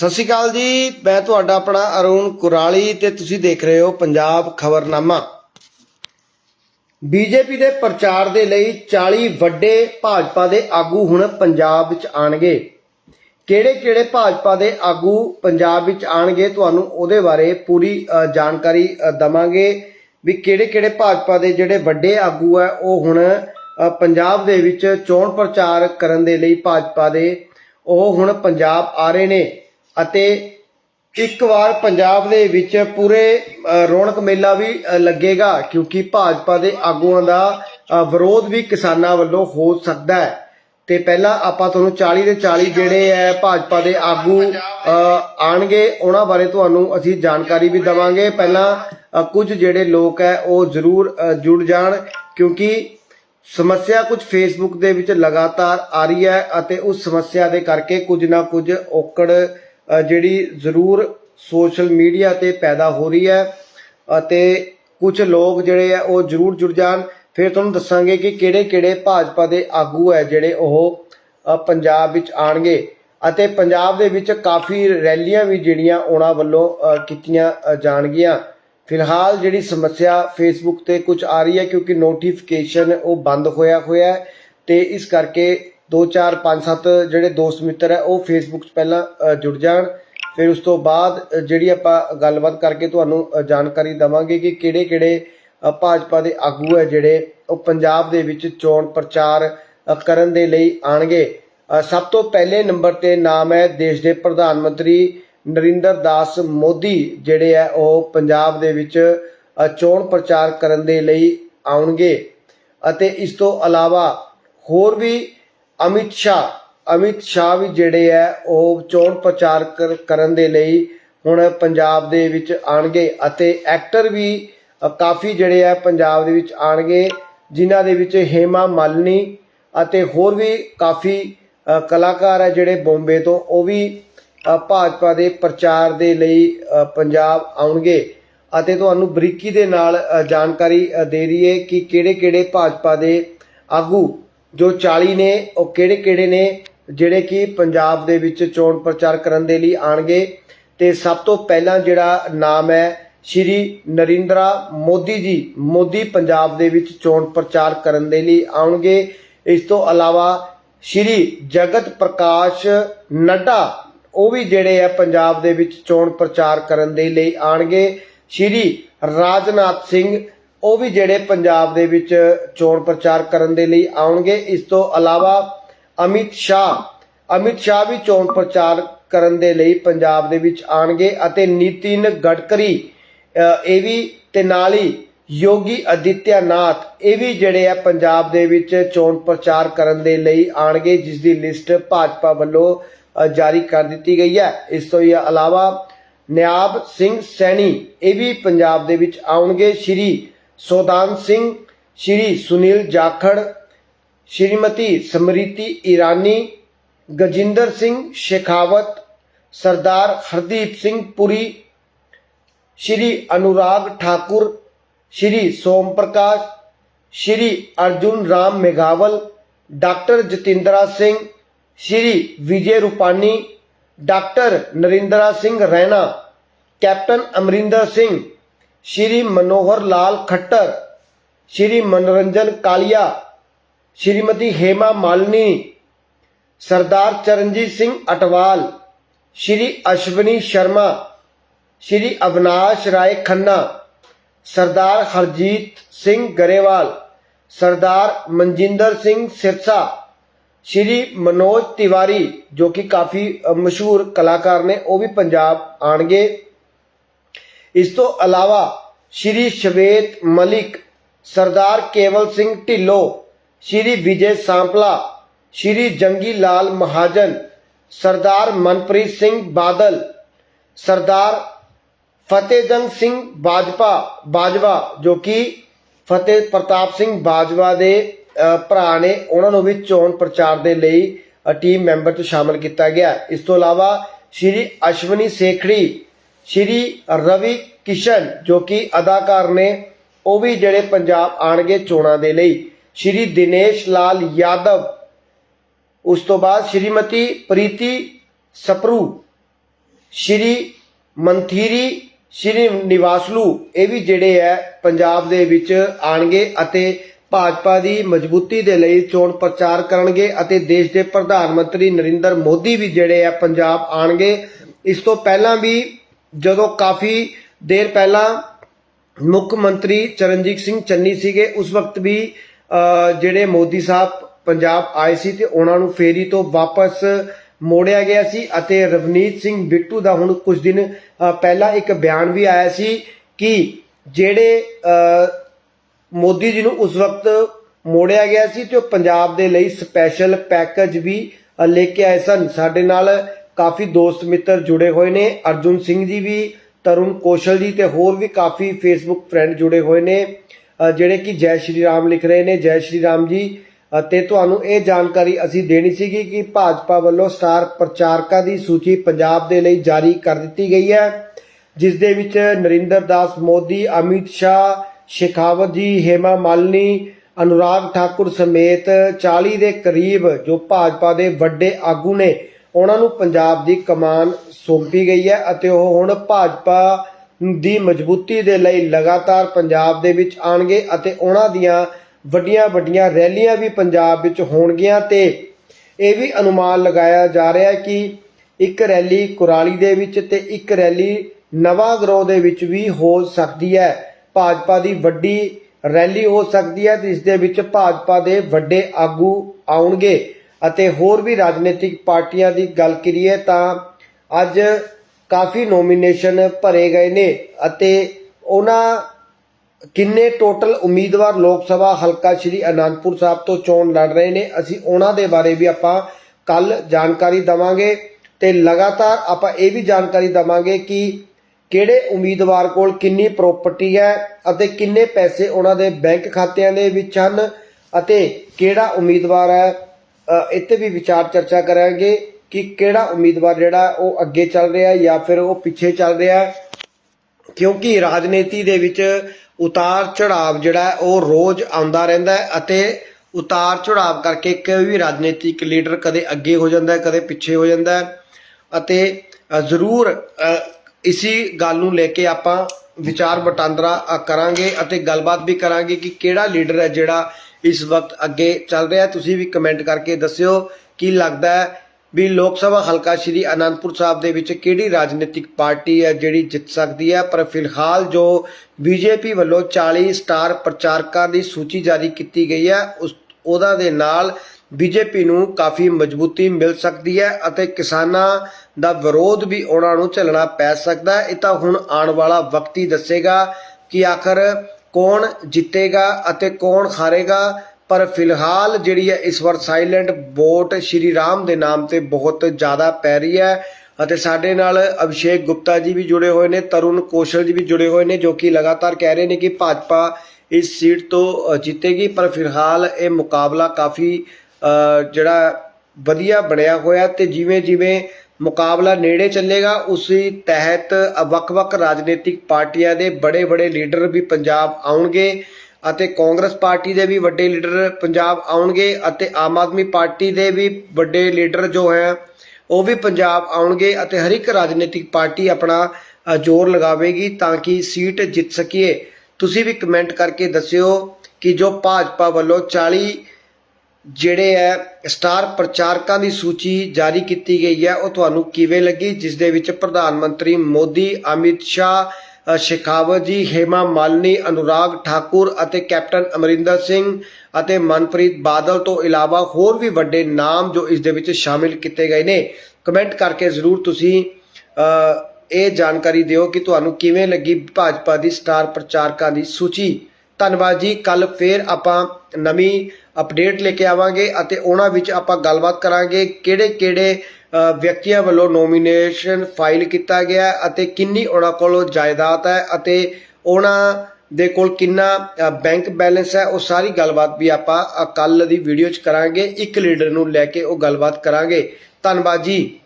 ਸਤਿ ਸ਼੍ਰੀ ਅਕਾਲ ਜੀ ਮੈਂ ਤੁਹਾਡਾ ਆਪਣਾ ਅਰੁਣ ਕੁਰਾਲੀ ਤੇ ਤੁਸੀਂ ਦੇਖ ਰਹੇ ਹੋ ਪੰਜਾਬ ਖਬਰਨਾਮਾ। ਬੀਜੇਪੀ ਦੇ ਪ੍ਰਚਾਰ ਦੇ ਲਈ 40 ਵੱਡੇ ਭਾਜਪਾ ਦੇ ਆਗੂ ਹੁਣ ਪੰਜਾਬ ਵਿੱਚ ਆਣਗੇ। ਕਿਹੜੇ-ਕਿਹੜੇ ਭਾਜਪਾ ਦੇ ਆਗੂ ਪੰਜਾਬ ਵਿੱਚ ਆਣਗੇ ਤੁਹਾਨੂੰ ਉਹਦੇ ਬਾਰੇ ਪੂਰੀ ਜਾਣਕਾਰੀ ਅ, ਦਵਾਂਗੇ। ਵੀ ਕਿਹੜੇ-ਕਿਹੜੇ ਭਾਜਪਾ ਦੇ ਜਿਹੜੇ ਵੱਡੇ ਆਗੂ ਹੈ ਉਹ ਹੁਣ ਪੰਜਾਬ ਦੇ ਵਿੱਚ ਚੋਣ ਪ੍ਰਚਾਰ ਕਰਨ ਦੇ ਲਈ ਭਾਜਪਾ ਦੇ ਉਹ ਹੁਣ ਪੰਜਾਬ ਆ ਰਹੇ ਨੇ। ਅਤੇ ਇੱਕ ਵਾਰ ਪੰਜਾਬ ਦੇ ਵਿੱਚ ਪੂਰੇ ਅ, ਰੌਣਕ ਮੇਲਾ ਵੀ ਅ, ਲੱਗੇਗਾ ਕਿਉਂਕਿ ਭਾਜਪਾ ਦੇ ਆਗੂਆਂ ਦਾ ਵਿਰੋਧ ਵੀ ਕਿਸਾਨਾਂ ਵੱਲੋਂ ਹੋ ਸਕਦਾ ਹੈ। ਤੇ ਪਹਿਲਾਂ ਆਪਾਂ ਤੁਹਾਨੂੰ 40 ਦੇ 40 ਜਿਹੜੇ ਹੈ ਭਾਜਪਾ ਦੇ ਆਗੂ ਅ, ਆਣਗੇ ਉਹਨਾਂ ਬਾਰੇ ਤੁਹਾਨੂੰ ਅਸੀਂ ਜਾਣਕਾਰੀ ਵੀ ਦਵਾਂਗੇ। ਪਹਿਲਾਂ ਅ, ਕੁਝ ਜਿਹੜੇ ਲੋਕ ਹੈ ਉਹ ਜ਼ਰੂਰ ਜੁੜ ਜਾਣ ਕਿਉਂਕਿ ਸਮੱਸਿਆ ਕੁਝ ਫੇਸਬੁੱਕ ਦੇ ਵਿੱਚ ਲਗਾਤਾਰ ਆ ਰਹੀ ਹੈ ਅਤੇ ਉਸ ਸਮੱਸਿਆ ਦੇ ਕਰਕੇ ਕੁਝ ਨਾ ਕੁਝ ਔਕੜ ਜਿਹੜੀ ਜ਼ਰੂਰ ਸੋਸ਼ਲ ਮੀਡੀਆ ਤੇ ਪੈਦਾ ਹੋ ਰਹੀ ਹੈ ਅਤੇ ਕੁਝ ਲੋਕ ਜਿਹੜੇ ਆ, ਉਹ ਜ਼ਰੂਰ ਜੁੜ ਜਾਣ। ਫਿਰ ਤੁਹਾਨੂੰ ਦੱਸਾਂਗੇ ਕਿ ਕਿਹੜੇ-ਕਿਹੜੇ ਭਾਜਪਾ ਦੇ ਆਗੂ ਹੈ ਜਿਹੜੇ ਉਹ ਪੰਜਾਬ ਵਿੱਚ ਆਣਗੇ ਅਤੇ ਪੰਜਾਬ ਦੇ ਵਿੱਚ ਕਾਫੀ ਰੈਲੀਆਂ ਵੀ ਜਿਹੜੀਆਂ ਉਹਨਾਂ ਵੱਲੋਂ ਕੀਤੀਆਂ ਜਾਣਗੀਆਂ। ਫਿਲਹਾਲ ਜਿਹੜੀ ਸਮੱਸਿਆ ਫੇਸਬੁੱਕ ਤੇ ਕੁਝ ਆ ਰਹੀ ਹੈ ਕਿਉਂਕਿ ਨੋਟੀਫਿਕੇਸ਼ਨ ਉਹ ਬੰਦ ਹੋਇਆ ਹੋਇਆ ਤੇ ਇਸ ਕਰਕੇ 2 4 5 7 ਜਿਹੜੇ ਦੋਸਤ ਮਿੱਤਰ ਹੈ ਉਹ ਫੇਸਬੁੱਕ 'ਚ ਪਹਿਲਾਂ ਜੁੜ ਜਾਣ। ਫਿਰ ਉਸ ਤੋਂ ਬਾਅਦ ਜਿਹੜੀ ਆਪਾਂ ਗੱਲਬਾਤ ਕਰਕੇ ਤੁਹਾਨੂੰ ਜਾਣਕਾਰੀ ਦਵਾਂਗੇ ਕਿ ਕਿਹੜੇ-ਕਿਹੜੇ ਭਾਜਪਾ ਦੇ ਆਗੂ ਹੈ ਜਿਹੜੇ ਉਹ ਪੰਜਾਬ ਦੇ ਵਿੱਚ ਚੋਣ ਪ੍ਰਚਾਰ ਕਰਨ ਦੇ ਲਈ ਆਣਗੇ ਸਭ ਤੋਂ ਪਹਿਲੇ ਨੰਬਰ ਤੇ ਨਾਮ ਹੈ ਦੇਸ਼ ਦੇ ਪ੍ਰਧਾਨ ਮੰਤਰੀ ਨਰਿੰਦਰ ਦਾਸ ਮੋਦੀ, ਜਿਹੜੇ ਹੈ ਉਹ ਪੰਜਾਬ ਦੇ ਵਿੱਚ ਚੋਣ ਪ੍ਰਚਾਰ ਕਰਨ ਦੇ ਲਈ ਆਉਣਗੇ। ਅਤੇ ਇਸ ਤੋਂ ਇਲਾਵਾ ਹੋਰ ਵੀ ਅਮਿਤ ਸ਼ਾਹ ਅਮਿਤ ਸ਼ਾਹ ਵੀ ਜਿਹੜੇ ਹੈ ਉਹ ਚੋਣ ਪ੍ਰਚਾਰ ਕਰਨ ਦੇ ਲਈ ਹੁਣ ਪੰਜਾਬ ਦੇ ਵਿੱਚ ਆਣਗੇ ਅਤੇ ਐਕਟਰ ਵੀ ਕਾਫੀ ਜਿਹੜੇ ਹੈ ਪੰਜਾਬ ਦੇ ਵਿੱਚ ਆਣਗੇ ਜਿਨ੍ਹਾਂ ਦੇ ਵਿੱਚ ਹੇਮਾ ਮਾਲਨੀ ਅਤੇ ਹੋਰ ਵੀ ਕਾਫੀ ਕਲਾਕਾਰ ਹੈ ਜਿਹੜੇ ਬੰਬੇ ਤੋਂ ਉਹ ਵੀ ਭਾਜਪਾ ਦੇ ਪ੍ਰਚਾਰ ਦੇ ਲਈ ਪੰਜਾਬ ਆਉਣਗੇ। ਅਤੇ ਤੁਹਾਨੂੰ ਬਰੀਕੀ ਦੇ ਨਾਲ ਜਾਣਕਾਰੀ ਅ, ਦੇ ਦਈਏ ਕਿ ਕਿਹੜੇ-ਕਿਹੜੇ ਭਾਜਪਾ ਦੇ ਆਗੂ ਜੋ 40 ਨੇ, ਉਹ ਕਿਹੜੇ-ਕਿਹੜੇ ਨੇ, ਜਿਹੜੇ ਕਿ ਪੰਜਾਬ ਦੇ ਵਿੱਚ ਚੋਣ ਪ੍ਰਚਾਰ ਕਰਨ ਦੇ ਲਈ ਆਣਗੇ ਤੇ ਸਭ ਤੋਂ ਪਹਿਲਾਂ ਜਿਹੜਾ ਨਾਮ ਹੈ, ਸ਼੍ਰੀ ਨਰਿੰਦਰਾ ਮੋਦੀ ਜੀ, ਮੋਦੀ ਪੰਜਾਬ ਦੇ ਵਿੱਚ ਚੋਣ ਪ੍ਰਚਾਰ ਕਰਨ ਦੇ ਲਈ ਆਉਣਗੇ। ਇਸ ਤੋਂ ਇਲਾਵਾ ਸ਼੍ਰੀ ਜਗਤ ਪ੍ਰਕਾਸ਼ ਨੱਡਾ, ਉਹ ਵੀ ਜਿਹੜੇ ਆ ਪੰਜਾਬ ਦੇ ਵਿੱਚ ਚੋਣ ਪ੍ਰਚਾਰ ਕਰਨ ਦੇ ਲਈ ਆਣਗੇ ਸ਼੍ਰੀ ਰਾਜਨਾਥ ਸਿੰਘ ਉਹ ਵੀ ਜਿਹੜੇ ਪੰਜਾਬ ਦੇ ਵਿੱਚ ਚੋਣ ਪ੍ਰਚਾਰ ਕਰਨ ਦੇ ਲਈ ਆਉਣਗੇ। ਇਸ ਤੋਂ ਇਲਾਵਾ ਅਮਿਤ ਸ਼ਾਹ ਅਮਿਤ ਸ਼ਾਹ ਵੀ ਚੋਣ ਪ੍ਰਚਾਰ ਕਰਨ ਦੇ ਲਈ ਪੰਜਾਬ ਦੇ ਵਿੱਚ ਆਣਗੇ ਅਤੇ ਨਿਤਿਨ ਗਡਕਰੀ ਇਹ ਵੀ ਤੇ ਨਾਲ ਹੀ ਯੋਗੀ ਅਦਿੱਤਿਆਨਾਥ ਇਹ ਵੀ ਜਿਹੜੇ ਆ ਪੰਜਾਬ ਦੇ ਵਿੱਚ ਚੋਣ ਪ੍ਰਚਾਰ ਕਰਨ ਦੇ ਲਈ ਆਣਗੇ ਜਿਸ ਦੀ ਲਿਸਟ ਭਾਜਪਾ ਵੱਲੋਂ ਜਾਰੀ ਕਰ ਦਿੱਤੀ ਗਈ ਹੈ। ਇਸ ਤੋਂ ਇਲਾਵਾ ਨਿਆਬ ਸਿੰਘ ਸੈਣੀ, ਇਹ ਵੀ ਪੰਜਾਬ ਦੇ ਵਿੱਚ ਆਉਣਗੇ। Shri Sodan Singh Shri Sunil Jakhar Shrimati Smriti Irani Gajendra Singh Shekhawat Sardar Hardeep Singh Puri Shri Anurag Thakur Shri Som Prakash Shri Arjun Ram Meghwal doctor Jitendra Singh Shri Vijay Rupani doctor Narendra Singh Raina captain Amarinder Singh Shri Manohar Lal Khattar, Shri Manoranjan Kalia, Shrimati Hema Malini, Sardar Charanjit Singh Atwal, Shri Ashwani Sharma, Shri Avinash Rai Khanna, Sardar Harjit Singh Grewal, Sardar Manjinder Singh Sirsa, Shri Manoj Tiwari, ਜੋ ਕਿ ਕਾਫੀ ਮਸ਼ਹੂਰ ਕਲਾਕਾਰ ਨੇ, ਉਹ ਵੀ ਪੰਜਾਬ ਆਣਗੇ। ਇਸ ਤੋਂ ਇਲਾਵਾ ਸ਼੍ਰੀ ਸ਼ਵੇਤ ਮਲਿਕ, ਸਰਦਾਰ ਕੇਵਲ ਸਿੰਘ ਢਿੱਲੋਂ, ਸ਼੍ਰੀ ਵਿਜੇ ਸਾਂਪਲਾ, ਸ਼੍ਰੀ ਜੰਗੀ ਲਾਲ ਮਹਾਜਨ, ਸਰਦਾਰ ਮਨਪ੍ਰੀਤ ਸਿੰਘ ਬਾਦਲ, ਸਰਦਾਰ ਫਤਿਹਜੰਗ ਸਿੰਘ ਬਾਜਪਾ ਬਾਜਵਾ, ਜੋ ਕਿ ਫਤਿਹ ਪ੍ਰਤਾਪ ਸਿੰਘ ਬਾਜਵਾ ਦੇ ਭਰਾ ਨੇ ਉਹਨਾਂ ਨੂੰ ਵੀ ਚੋਣ ਪ੍ਰਚਾਰ ਦੇ ਲਈ ਟੀਮ ਮੈਂਬਰ ਚ ਸ਼ਾਮਲ ਕੀਤਾ ਗਿਆ। ਇਸ ਤੋਂ ਇਲਾਵਾ ਸ਼੍ਰੀ ਅਸ਼ਵਨੀ ਸੇਖੜੀ ਸ਼੍ਰੀ ਰਵੀ ਕਿਸ਼ਨ ਜੋ ਕਿ ਅਦਾਕਾਰ ਨੇ, ਉਹ ਵੀ ਜਿਹੜੇ ਪੰਜਾਬ ਆਣਗੇ ਚੋਣਾਂ ਦੇ ਲਈ। ਸ਼੍ਰੀ ਦਿਨੇਸ਼ ਲਾਲ ਯਾਦਵ, ਉਸ ਤੋਂ ਬਾਅਦ ਸ਼੍ਰੀਮਤੀ ਪ੍ਰੀਤੀ ਸਪਰੂ, ਸ਼੍ਰੀ ਮੰਥੀਰੀ ਸ਼੍ਰੀ ਨਿਵਾਸਲੂ, ਇਹ ਵੀ ਜਿਹੜੇ ਹੈ ਪੰਜਾਬ ਦੇ ਵਿੱਚ ਆਣਗੇ ਅਤੇ ਭਾਜਪਾ ਦੀ ਮਜ਼ਬੂਤੀ ਦੇ ਲਈ ਚੋਣ ਪ੍ਰਚਾਰ ਕਰਨਗੇ ਅਤੇ ਦੇਸ਼ ਦੇ ਪ੍ਰਧਾਨ ਮੰਤਰੀ ਨਰਿੰਦਰ ਮੋਦੀ ਵੀ ਜਿਹੜੇ ਆ ਪੰਜਾਬ ਆਣਗੇ ਇਸ ਤੋਂ ਪਹਿਲਾਂ ਵੀ ਜਦੋਂ ਕਾਫੀ ਦੇਰ ਪਹਿਲਾਂ ਮੁੱਖ ਮੰਤਰੀ ਚਰਨਜੀਤ ਸਿੰਘ ਚੰਨੀ ਸੀਗੇ ਉਸ ਵਕਤ ਵੀ ਅ, ਜਿਹੜੇ ਮੋਦੀ ਸਾਹਿਬ ਪੰਜਾਬ ਆਏ ਸੀ ਤੇ ਉਹਨਾਂ ਨੂੰ ਫੇਰੀ ਤੋਂ ਵਾਪਸ ਮੋੜਿਆ ਗਿਆ ਸੀ ਅਤੇ ਰਵਨੀਤ ਸਿੰਘ ਬਿੱਟੂ ਦਾ ਹੁਣ ਕੁਝ ਦਿਨ ਪਹਿਲਾਂ ਇੱਕ ਬਿਆਨ ਵੀ ਆਇਆ ਸੀ ਕਿ ਜਿਹੜੇ ਮੋਦੀ ਜੀ ਨੂੰ ਉਸ ਵਕਤ ਮੋੜਿਆ ਗਿਆ ਸੀ ਤੇ ਉਹ ਪੰਜਾਬ ਦੇ ਲਈ ਸਪੈਸ਼ਲ ਪੈਕੇਜ ਵੀ ਲੈ ਕੇ ਆਏ ਸਨ। ਸਾਡੇ ਨਾਲ ਕਾਫੀ ਦੋਸਤ ਮਿੱਤਰ ਜੁੜੇ ਹੋਏ ਨੇ। ਅਰਜੁਨ ਸਿੰਘ ਜੀ ਵੀ, ਤਰੁਣ ਕੌਸ਼ਲ ਜੀ ਤੇ ਹੋਰ ਵੀ ਕਾਫੀ ਫੇਸਬੁੱਕ ਫਰੈਂਡ ਜੁੜੇ ਹੋਏ ਨੇ। ਜਿਹੜੇ ਕਿ ਜੈ ਸ਼੍ਰੀ ਰਾਮ ਲਿਖ ਰਹੇ ਨੇ। ਜੈ ਸ਼੍ਰੀ ਰਾਮ ਜੀ ਅਤੇ ਤੁਹਾਨੂੰ ਇਹ ਜਾਣਕਾਰੀ ਅਸੀਂ ਦੇਣੀ ਸੀਗੀ ਕਿ ਭਾਜਪਾ ਵੱਲੋਂ ਸਟਾਰ ਪ੍ਰਚਾਰਕਾਂ ਦੀ ਸੂਚੀ ਪੰਜਾਬ ਦੇ ਲਈ ਜਾਰੀ ਕਰ ਦਿੱਤੀ ਗਈ ਹੈ। ਜਿਸ ਦੇ ਵਿੱਚ ਨਰਿੰਦਰ ਦਾਸ ਮੋਦੀ, ਅਮਿਤ ਸ਼ਾਹ, ਸ਼ੇਖਾਵਤ ਜੀ, ਹੇਮਾ ਮਾਲਨੀ, ਅਨੁਰਾਗ ਠਾਕੁਰ ਸਮੇਤ 40 ਦੇ ਕਰੀਬ ਜੋ ਭਾਜਪਾ ਦੇ ਵੱਡੇ ਆਗੂ ਨੇ ਉਹਨਾਂ ਨੂੰ ਪੰਜਾਬ ਦੀ ਕਮਾਨ ਸੌਂਪੀ ਗਈ ਹੈ ਅਤੇ ਉਹ ਹੁਣ ਭਾਜਪਾ ਦੀ ਮਜ਼ਬੂਤੀ ਦੇ ਲਈ ਲਗਾਤਾਰ ਪੰਜਾਬ ਦੇ ਵਿੱਚ ਆਣਗੇ ਅਤੇ ਉਹਨਾਂ ਦੀਆਂ ਵੱਡੀਆਂ ਵੱਡੀਆਂ ਰੈਲੀਆਂ ਵੀ ਪੰਜਾਬ ਵਿੱਚ ਹੋਣਗੀਆਂ ਤੇ ਇਹ ਵੀ ਅਨੁਮਾਨ ਲਗਾਇਆ ਜਾ ਰਿਹਾ ਹੈ ਕਿ ਇੱਕ ਰੈਲੀ ਕੁਰਾਲੀ ਦੇ ਵਿੱਚ ਤੇ ਇੱਕ ਰੈਲੀ ਨਵਾਂ ਗਰੋਹ ਦੇ ਵਿੱਚ ਵੀ ਹੋ ਸਕਦੀ ਹੈ। ਭਾਜਪਾ ਦੀ ਵੱਡੀ ਰੈਲੀ ਹੋ ਸਕਦੀ ਹੈ ਜਿਸ ਦੇ ਵਿੱਚ ਭਾਜਪਾ ਦੇ ਵੱਡੇ ਆਗੂ ਆਉਣਗੇ। ਅਤੇ ਹੋਰ ਵੀ ਰਾਜਨੀਤਿਕ ਪਾਰਟੀਆਂ ਦੀ ਗੱਲ ਕਰੀਏ ਤਾਂ ਅੱਜ ਕਾਫੀ ਨੋਮੀਨੇਸ਼ਨ ਭਰੇ ਗਏ ਨੇ ਅਤੇ ਉਹਨਾਂ ਕਿੰਨੇ ਟੋਟਲ ਉਮੀਦਵਾਰ ਲੋਕ ਸਭਾ ਹਲਕਾ ਸ਼੍ਰੀ ਅਨੰਦਪੁਰ ਸਾਹਿਬ ਤੋਂ ਚੋਣ ਲੜ ਰਹੇ ਨੇ, ਅਸੀਂ ਉਹਨਾਂ ਦੇ ਬਾਰੇ ਵੀ ਆਪਾਂ ਕੱਲ ਜਾਣਕਾਰੀ ਦਵਾਂਗੇ ਤੇ ਲਗਾਤਾਰ ਆਪਾਂ ਇਹ ਵੀ ਜਾਣਕਾਰੀ ਦਵਾਂਗੇ ਕਿ ਕਿਹੜੇ ਉਮੀਦਵਾਰ ਕੋਲ ਕਿੰਨੀ ਪ੍ਰਾਪਰਟੀ ਹੈ ਅਤੇ ਕਿੰਨੇ ਪੈਸੇ ਉਹਨਾਂ ਦੇ ਬੈਂਕ ਖਾਤਿਆਂ ਦੇ ਵਿੱਚ ਹਨ ਅਤੇ ਕਿਹੜਾ ਉਮੀਦਵਾਰ ਹੈ। ਇੱਥੇ ਵੀ ਵਿਚਾਰ ਚਰਚਾ ਕਰਾਂਗੇ ਕਿ ਕਿਹੜਾ ਉਮੀਦਵਾਰ ਜਿਹੜਾ ਉਹ ਅੱਗੇ ਚੱਲ ਰਿਹਾ ਜਾਂ ਫਿਰ ਉਹ ਪਿੱਛੇ ਚੱਲ ਰਿਹਾ ਕਿਉਂਕਿ ਰਾਜਨੀਤੀ ਦੇ ਵਿੱਚ ਉਤਾਰ ਚੜਾਵ ਜਿਹੜਾ ਉਹ ਰੋਜ਼ ਆਉਂਦਾ ਰਹਿੰਦਾ ਹੈ ਅਤੇ ਉਤਾਰ ਚੜਾਵ ਕਰਕੇ ਕੋਈ ਵੀ ਰਾਜਨੀਤਿਕ ਲੀਡਰ ਕਦੇ ਅੱਗੇ ਹੋ ਜਾਂਦਾ ਹੈ ਕਦੇ ਪਿੱਛੇ ਹੋ ਜਾਂਦਾ ਹੈ। ਅਤੇ ਜ਼ਰੂਰ ਅ, ਇਸੀ ਗੱਲ ਨੂੰ ਲੈ ਕੇ ਆਪਾਂ ਵਿਚਾਰ ਵਟਾਂਦਰਾ ਕਰਾਂਗੇ ਅਤੇ ਗੱਲਬਾਤ ਵੀ ਕਰਾਂਗੇ ਕਿ ਕਿਹੜਾ ਲੀਡਰ ਹੈ ਜਿਹੜਾ ਇਸ ਵਕਤ ਅੱਗੇ ਚੱਲ ਰਿਹਾ। ਤੁਸੀਂ ਵੀ ਕਮੈਂਟ ਕਰਕੇ ਦੱਸਿਓ ਕੀ ਲੱਗਦਾ ਹੈ ਵੀ ਲੋਕ ਸਭਾ ਹਲਕਾ ਸ਼੍ਰੀ ਅਨੰਦਪੁਰ ਸਾਹਿਬ ਦੇ ਵਿੱਚ ਕਿਹੜੀ ਰਾਜਨੀਤਿਕ ਪਾਰਟੀ ਹੈ ਜਿਹੜੀ ਜਿੱਤ ਸਕਦੀ ਹੈ? ਪਰ ਫਿਲਹਾਲ ਜੋ ਬੀਜੇਪੀ ਵੱਲੋਂ 40 ਸਟਾਰ ਪ੍ਰਚਾਰਕਾਂ ਦੀ ਸੂਚੀ ਜਾਰੀ ਕੀਤੀ ਗਈ ਹੈ, ਉਸ ਉਹਦਾ ਦੇ ਨਾਲ ਬੀਜੇਪੀ ਨੂੰ ਕਾਫੀ ਮਜ਼ਬੂਤੀ ਮਿਲ ਸਕਦੀ ਹੈ ਅਤੇ ਕਿਸਾਨਾਂ ਦਾ ਵਿਰੋਧ ਵੀ ਉਹਨਾਂ ਨੂੰ ਝੱਲਣਾ ਪੈ ਸਕਦਾ ਹੈ। ਇਹ ਤਾਂ ਹੁਣ ਆਉਣ ਵਾਲਾ ਵਕਤ ਹੀ ਦੱਸੇਗਾ ਕਿ ਆਖਰ ਕੌਣ ਜਿੱਤੇਗਾ ਅਤੇ ਕੌਣ ਹਾਰੇਗਾ, ਪਰ ਫਿਲਹਾਲ ਜਿਹੜੀ ਹੈ ਇਸ ਵਾਰ ਸਾਇਲੈਂਟ ਵੋਟ ਸ਼੍ਰੀ ਰਾਮ ਦੇ ਨਾਮ ਤੇ ਬਹੁਤ ਜ਼ਿਆਦਾ ਪੈ ਰਹੀ ਹੈ ਅਤੇ ਸਾਡੇ ਨਾਲ ਅਭਿਸ਼ੇਕ ਗੁਪਤਾ ਜੀ ਵੀ ਜੁੜੇ ਹੋਏ ਨੇ, ਤਰੁਣ ਕੌਸ਼ਲ ਜੀ ਵੀ ਜੁੜੇ ਹੋਏ ਨੇ, ਜੋ ਕਿ ਲਗਾਤਾਰ ਕਹਿ ਰਹੇ ਨੇ ਕਿ ਭਾਜਪਾ ਇਸ ਸੀਟ ਤੋਂ ਜਿੱਤੇਗੀ, ਪਰ ਫਿਲਹਾਲ ਇਹ ਮੁਕਾਬਲਾ ਕਾਫੀ ਜਿਹੜਾ ਵਧੀਆ ਬਣਿਆ ਹੋਇਆ ਤੇ ਜਿਵੇਂ ਜਿਵੇਂ ਮੁਕਾਬਲਾ ਨੇੜੇ ਚੱਲੇਗਾ। ਉਸੇ ਤਹਿਤ ਵੱਖ-ਵੱਖ ਰਾਜਨੀਤਿਕ ਪਾਰਟੀਆਂ ਦੇ ਬੜੇ-ਬੜੇ ਲੀਡਰ ਵੀ ਪੰਜਾਬ ਆਉਣਗੇ ਅਤੇ ਕਾਂਗਰਸ ਪਾਰਟੀ ਦੇ ਵੀ ਵੱਡੇ ਲੀਡਰ ਪੰਜਾਬ ਆਉਣਗੇ ਅਤੇ ਆਮ ਆਦਮੀ ਪਾਰਟੀ ਦੇ ਵੀ ਵੱਡੇ ਲੀਡਰ ਜੋ ਹੈ, ਉਹ ਵੀ ਪੰਜਾਬ ਆਉਣਗੇ ਅਤੇ ਹਰ ਇੱਕ ਰਾਜਨੀਤਿਕ ਪਾਰਟੀ ਆਪਣਾ ਜ਼ੋਰ ਲਗਾਵੇਗੀ ਤਾਂ ਕਿ ਸੀਟ ਜਿੱਤ ਸਕੀਏ। ਤੁਸੀਂ ਵੀ ਕਮੈਂਟ ਕਰਕੇ ਦੱਸਿਓ ਕਿ ਜੋ ਭਾਜਪਾ ਵੱਲੋਂ 40 ਜਿਹੜੇ ਹੈ, ਸਟਾਰ ਪ੍ਰਚਾਰਕਾਂ ਦੀ ਸੂਚੀ ਜਾਰੀ ਕੀਤੀ ਗਈ ਹੈ, ਉਹ ਤੁਹਾਨੂੰ ਕਿਵੇਂ ਲੱਗੀ? ਜਿਸ ਦੇ ਵਿੱਚ ਪ੍ਰਧਾਨ ਮੰਤਰੀ ਮੋਦੀ, ਅਮਿਤ ਸ਼ਾਹ ਸ਼ੇਖਾਵਤ ਜੀ, ਹੇਮਾ ਮਾਲਨੀ, ਅਨੁਰਾਗ ਠਾਕੁਰ ਅਤੇ ਕੈਪਟਨ ਅਮਰਿੰਦਰ ਸਿੰਘ ਅਤੇ ਮਨਪ੍ਰੀਤ ਬਾਦਲ ਤੋਂ ਇਲਾਵਾ ਹੋਰ ਵੀ ਵੱਡੇ ਨਾਮ ਜੋ ਇਸ ਦੇ ਵਿੱਚ ਸ਼ਾਮਿਲ ਕੀਤੇ ਗਏ ਨੇ। ਕਮੈਂਟ ਕਰਕੇ ਜ਼ਰੂਰ ਤੁਸੀਂ ਇਹ ਜਾਣਕਾਰੀ ਦਿਓ ਕਿ ਤੁਹਾਨੂੰ ਕਿਵੇਂ ਲੱਗੀ ਭਾਜਪਾ ਦੀ ਸਟਾਰ ਪ੍ਰਚਾਰਕਾਂ ਦੀ ਸੂਚੀ। ਧੰਨਵਾਦ ਜੀ। ਕੱਲ ਫੇਰ ਆਪਾਂ ਨਵੀਂ ਅਪਡੇਟ ਲੈ ਕੇ ਆਵਾਂਗੇ ਅਤੇ ਉਹਨਾਂ ਵਿੱਚ ਆਪਾਂ ਗੱਲਬਾਤ ਕਰਾਂਗੇ ਕਿਹੜੇ ਕਿਹੜੇ ਵਿਅਕਤੀਆਂ ਵੱਲੋਂ ਨੋਮੀਨੇਸ਼ਨ ਫਾਈਲ ਕੀਤਾ ਗਿਆ ਅਤੇ ਕਿੰਨੀ ਉਹਨਾਂ ਕੋਲ ਜਾਇਦਾਦ ਹੈ ਅਤੇ ਉਹਨਾਂ ਦੇ ਕੋਲ ਕਿੰਨਾ ਬੈਂਕ ਬੈਲੈਂਸ ਹੈ, ਉਹ ਸਾਰੀ ਗੱਲਬਾਤ ਵੀ ਆਪਾਂ ਕੱਲ ਦੀ ਵੀਡੀਓ 'ਚ ਕਰਾਂਗੇ। ਇੱਕ ਲੀਡਰ ਨੂੰ ਲੈ ਕੇ ਉਹ ਗੱਲਬਾਤ ਕਰਾਂਗੇ। ਧੰਨਵਾਦ ਜੀ।